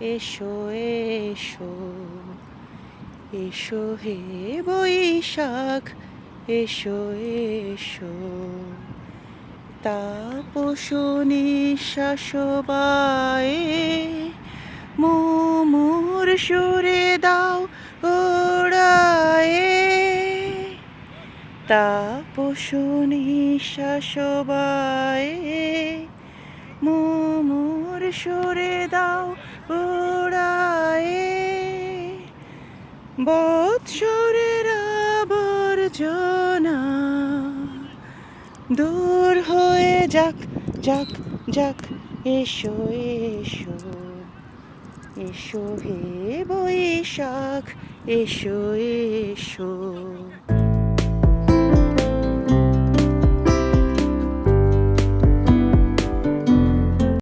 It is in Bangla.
এসো এসো। এসো হে বৈশাখ, এসো এসো। তাপসো নিঃশ্বাস বায়ে, মুমুর সুরে দাও ওড়ায়ে তাপসো নিঃশ্বাস বায়ে মুমুর সুরে দাও ওড়ায়ে বৎসরের আবর্জনা দূর হয়ে যাক যাক যাক, এসো এসো এসো হে বৈশাখ, এসো এসো।